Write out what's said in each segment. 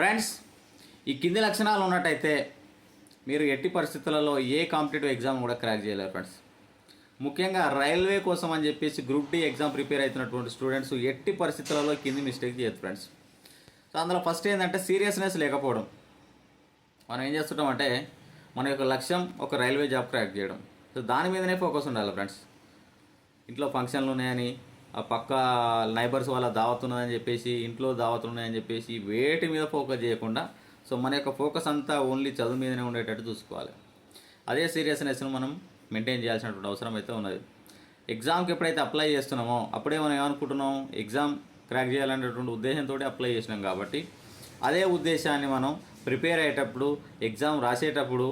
Friends ఈ కింది లక్షణాలు ఉన్నట్టయితే మీరు ఎట్టి పరిస్థితులలో ఏ కాంపిటేటివ్ ఎగ్జామ్ కూడా క్రాక్ చేయలేరు ఫ్రెండ్స్. ముఖ్యంగా రైల్వే కోసం అని చెప్పేసి గ్రూప్ డి ఎగ్జామ్ ప్రిపేర్ అవుతున్నటువంటి స్టూడెంట్స్ ఎట్టి పరిస్థితులలో కింది మిస్టేక్ చేయదు ఫ్రెండ్స్. సో అందులో ఫస్ట్ ఏంటంటే సీరియస్నెస్ లేకపోవడం. మనం ఏం చేస్తుంటామంటే మన యొక్క లక్ష్యం ఒక రైల్వే జాబ్ క్రాక్ చేయడం. సో దాని మీదనే ఫోకస్ ఉండాలి ఫ్రెండ్స్. ఇంట్లో ఫంక్షన్లు ఉన్నాయని ఆ పక్క నైబర్స్ వాళ్ళ దావత్ ఉన్నదని చెప్పేసి ఇంట్లో దావత్ ఉన్నాయని చెప్పేసి వేటి మీద ఫోకస్ చేయకుండా సో మన యొక్క ఫోకస్ అంతా ఓన్లీ చదువు మీదనే ఉండేటట్టు చూసుకోవాలి. అదే సీరియస్నెస్ను మనం మెయింటైన్ చేయాల్సినటువంటి అవసరం అయితే ఉన్నది. ఎగ్జామ్కి ఎప్పుడైతే అప్లై చేస్తున్నామో అప్పుడే మనం ఏమనుకుంటున్నాం? ఎగ్జామ్ క్రాక్ చేయాలనేటువంటి ఉద్దేశంతో అప్లై చేసినాం కాబట్టి అదే ఉద్దేశాన్ని మనం ప్రిపేర్ అయ్యేటప్పుడు ఎగ్జామ్ రాసేటప్పుడు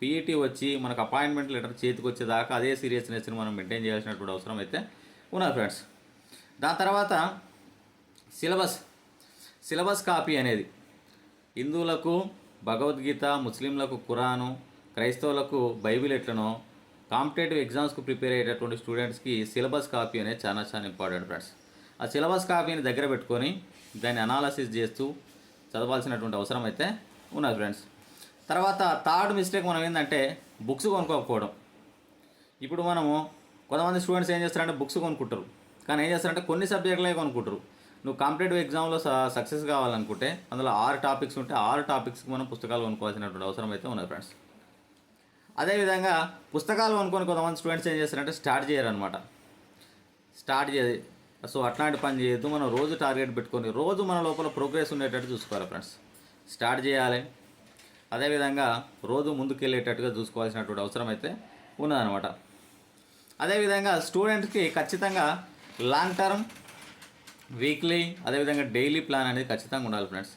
పీఈటీ వచ్చి మనకు అపాయింట్మెంట్ లెటర్ చేతికి వచ్చేదాకా అదే సీరియస్నెస్ని మనం మెయింటైన్ చేయాల్సినటువంటి అవసరం అయితే ఉన్నది ఫ్రెండ్స్. దాని తర్వాత సిలబస్ సిలబస్ కాపీ అనేది. హిందువులకు భగవద్గీత ముస్లింలకు ఖురాను క్రైస్తవులకు బైబిల్ ఎట్లనో కాంపిటేటివ్ ఎగ్జామ్స్కు ప్రిపేర్ అయ్యేటటువంటి స్టూడెంట్స్కి సిలబస్ కాపీ అనేది చాలా చాలా ఇంపార్టెంట్ ఫ్రెండ్స్. ఆ సిలబస్ కాపీని దగ్గర పెట్టుకొని దాన్ని అనాలసిస్ చేస్తూ చదవాల్సినటువంటి అవసరం అయితే ఉన్నది ఫ్రెండ్స్. తర్వాత థర్డ్ మిస్టేక్ మనం ఏంటంటే బుక్స్ కొనుక్కోకపోవడం. ఇప్పుడు మనము కొంతమంది స్టూడెంట్స్ ఏం చేస్తారంటే బుక్స్ కొనుక్కుంటారు. కానీ ఏం చేస్తారంటే కొన్ని సబ్జెక్టులే కొనుక్కుంటారు. నువ్వు కాంపిటేటివ్ ఎగ్జామ్లో సక్సెస్ కావాలనుకుంటే అందులో ఆరు టాపిక్స్ ఉంటే ఆరు టాపిక్స్కి మనం పుస్తకాలు కొనుక్కోవాల్సినటువంటి అవసరం అయితే ఉన్నది ఫ్రెండ్స్. అదేవిధంగా పుస్తకాలు కొనుక్కొని కొంతమంది స్టూడెంట్స్ ఏం చేస్తారంటే స్టార్ట్ చేయరనమాట స్టార్ట్ చేయాలి సో అట్లాంటి పని చేయొద్దు. మనం రోజు టార్గెట్ పెట్టుకొని రోజు మన లోపల ప్రోగ్రెస్ ఉండేటట్టు చూసుకోవాలి ఫ్రెండ్స్. స్టార్ట్ చేయాలి. అదేవిధంగా రోజు ముందుకు వెళ్ళేటట్టుగా చూసుకోవాల్సినటువంటి అవసరం అయితే ఉన్నదనమాట అదేవిధంగా స్టూడెంట్కి ఖచ్చితంగా లాంగ్ టర్మ్ వీక్లీ అదేవిధంగా డైలీ ప్లాన్ అనేది ఖచ్చితంగా ఉండాలి ఫ్రెండ్స్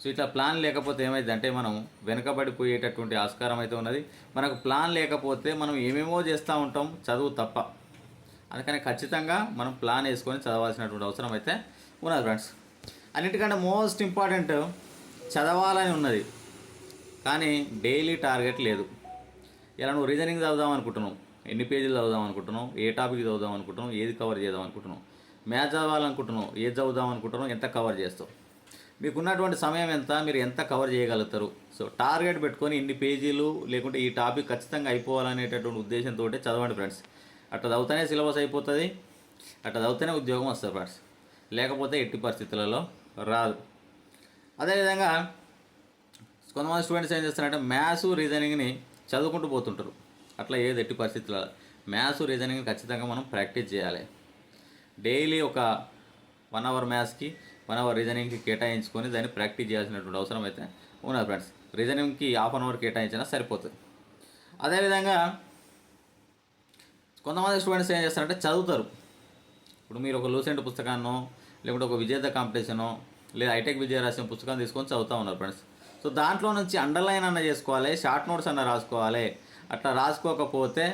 సో ఇట్లా ప్లాన్ లేకపోతే ఏమైందంటే మనం వెనకబడిపోయేటటువంటి ఆస్కారం అయితే ఉన్నది. మనకు ప్లాన్ లేకపోతే మనం ఏమేమో చేస్తూ ఉంటాం చదువు తప్ప. అందుకని ఖచ్చితంగా మనం ప్లాన్ వేసుకొని చదవాల్సినటువంటి అవసరం అయితే ఉన్నది ఫ్రెండ్స్ అన్నిటికంటే మోస్ట్ ఇంపార్టెంట్ చదవాలని ఉన్నది. కానీ డైలీ టార్గెట్ లేదు. ఇలా నువ్వు రీజనింగ్ చదువుదాం అనుకుంటున్నావు. ఎన్ని పేజీలు చదువుదాం అనుకుంటున్నాం ఏ టాపిక్ చదువుదాం అనుకుంటున్నాం ఏది కవర్ చేద్దాం అనుకుంటున్నాం మ్యాథ్స్ చదవాలనుకుంటున్నాం ఏది చదువుదాం అనుకుంటున్నాం ఎంత కవర్ చేస్తావు? మీకున్నటువంటి సమయం ఎంత? మీరు ఎంత కవర్ చేయగలుగుతారు? సో టార్గెట్ పెట్టుకొని ఇన్ని పేజీలు లేకుంటే ఈ టాపిక్ ఖచ్చితంగా అయిపోవాలనేటటువంటి ఉద్దేశంతో చదవండి ఫ్రెండ్స్ అట్లా చదివితేనే సిలబస్ అయిపోతుంది. అట్లా చదివితేనే ఉద్యోగం వస్తుంది ఫ్రెండ్స్ లేకపోతే ఎట్టి పరిస్థితులలో రాదు. అదేవిధంగా కొంతమంది స్టూడెంట్స్ ఏం చేస్తారంటే మ్యాథ్స్ రీజనింగ్ని చదువుకుంటూ పోతుంటారు. అట్లా ఏది ఎట్టి పరిస్థితుల్లో మ్యాథ్స్ రీజనింగ్ ఖచ్చితంగా మనం ప్రాక్టీస్ చేయాలి. డైలీ ఒక వన్ అవర్ మ్యాథ్స్కి వన్ అవర్ రీజనింగ్కి కేటాయించుకొని దాన్ని ప్రాక్టీస్ చేయాల్సినటువంటి అవసరం అయితే ఉన్నది ఫ్రెండ్స్. రీజనింగ్కి హాఫ్ అన్ అవర్ కేటాయించినా సరిపోతుంది. అదేవిధంగా కొంతమంది స్టూడెంట్స్ ఏం చేస్తారంటే చదువుతారు. ఇప్పుడు మీరు ఒక లూసెంట్ పుస్తకాన్నో లేకుంటే ఒక విజేత కాంపిటీషనో లేదా హైటెక్ విజయ రాసిన పుస్తకాన్ని తీసుకొని చదువుతూ ఉన్నారు ఫ్రెండ్స్. సో దాంట్లో నుంచి అండర్లైన్ అన్న చేసుకోవాలి షార్ట్ నోట్స్ అన్న రాసుకోవాలి అట్లా రాసుకోకపోతే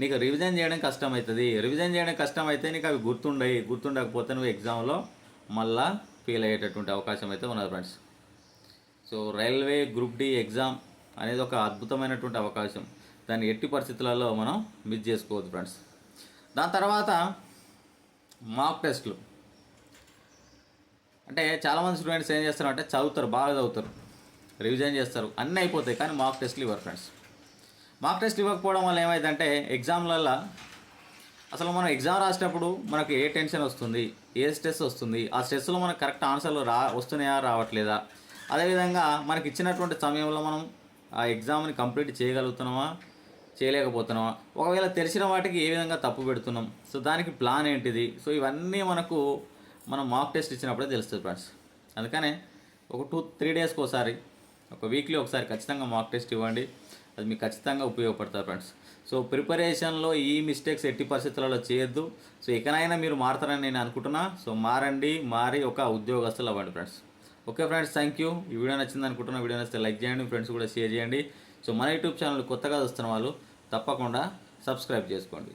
నీకు రివిజన్ చేయడం కష్టమవుతుంది రివిజన్ చేయడం కష్టమైతే నీకు అవి గుర్తుండయి. గుర్తుండకపోతే నువ్వు ఎగ్జామ్లో మళ్ళా ఫెయిల్ అయ్యేటటువంటి అవకాశం అయితే ఉన్నది friends so railway group D exam అనేది ఒక అద్భుతమైనటువంటి అవకాశం. దాన్ని ఎట్టి పరిస్థితులలో మనం మిస్ చేసుకోవద్దు ఫ్రెండ్స్ దాని తర్వాత మాక్ టెస్ట్లు అంటే చాలామంది స్టూడెంట్స్ ఏం చేస్తారు అంటే చదువుతారు బాగా చదువుతారు. రివిజన్ చేస్తారు. అన్నీ అయిపోతాయి కానీ మాక్ టెస్ట్లు ఇవ్వరు ఫ్రెండ్స్ మాక్ టెస్ట్ ఇవ్వకపోవడం వల్ల ఏమైందంటే ఎగ్జామ్లల్లో అసలు మనం ఎగ్జామ్ రాసేటప్పుడు మనకు ఏ టెన్షన్ వస్తుంది ఏ స్ట్రెస్ వస్తుంది ఆ స్ట్రెస్లో మనకు కరెక్ట్ ఆన్సర్లు రా వస్తున్నాయా రావట్లేదా? అదేవిధంగా మనకి ఇచ్చినటువంటి సమయంలో మనం ఆ ఎగ్జామ్ని కంప్లీట్ చేయగలుగుతున్నామా చేయలేకపోతున్నామా? ఒకవేళ తెలిసిన వాటికి ఏ విధంగా తప్పు పెడుతున్నాం? సో దానికి ప్లాన్ ఏంటిది? సో ఇవన్నీ మనకు మనం మాక్ టెస్ట్ ఇచ్చినప్పుడే తెలుస్తుంది ఫ్రెండ్స్. అందుకనే ఒక టూ త్రీ డేస్కి ఒకసారి ఒక వీక్లీ ఒకసారి ఖచ్చితంగా మాక్ టెస్ట్ ఇవ్వండి. అది మీకు ఖచ్చితంగా ఉపయోగపడుతుంది ఫ్రెండ్స్ సో ప్రిపరేషన్లో ఈ మిస్టేక్స్ ఎట్టి పరిస్థితులలో చేయొద్దు. సో ఇకనైనా మీరు మారతారని నేను అనుకుంటున్నా. సో మారండి మారి ఒక ఉద్యోగస్తులు అవ్వండి friends okay friends thank you ఈ వీడియో నచ్చింది అనుకుంటున్నా వీడియో నచ్చితే లైక్ చేయండి ఫ్రెండ్స్ కూడా షేర్ చేయండి. సో మన యూట్యూబ్ ఛానల్ కొత్తగా చూస్తున్న వాళ్ళు తప్పకుండా సబ్స్క్రైబ్ చేసుకోండి.